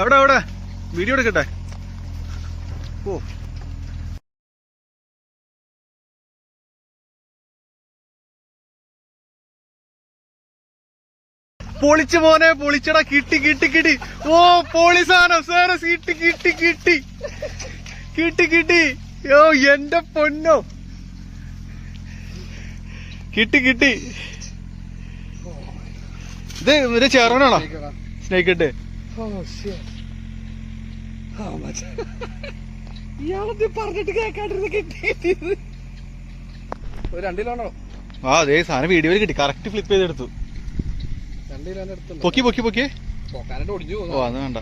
എവിടെ എവിടെ? വീഡിയോ എടുക്കട്ടെ. ഓ. പൊളിച്ചു മോനെ പൊളിച്ചടാ കിട്ടി കിട്ടി കിട്ടി. ഓ പോളിസാനോ സാറേ കിട്ടി കിട്ടി കിട്ടി. കിട്ടി കിട്ടി. യോ എന്റെ പൊന്നോ. കിട്ടി കിട്ടി. ഇത് ഇത് ചെറുവനാണോ സ്നേക്ക് ഇട്ട് ഇയാളത് പറഞ്ഞിട്ട് കേക്കാണ്ടിരുന്ന് കിട്ടിയത്. ഒരു രണ്ട് കിലോണ്ടോ ആ അതെ സാധനം വീഡിയോയിൽ കിട്ടി. കറക്റ്റ് ഫ്ലിപ്പ് ചെയ്തെടുത്തു. രണ്ട് കിലോന്റെ അടുത്തുണ്ട് പൊക്കി പൊക്കി പൊക്കി. പോക്കാനായിട്ട് ഒടിഞ്ഞു ഓ അത് വേണ്ട.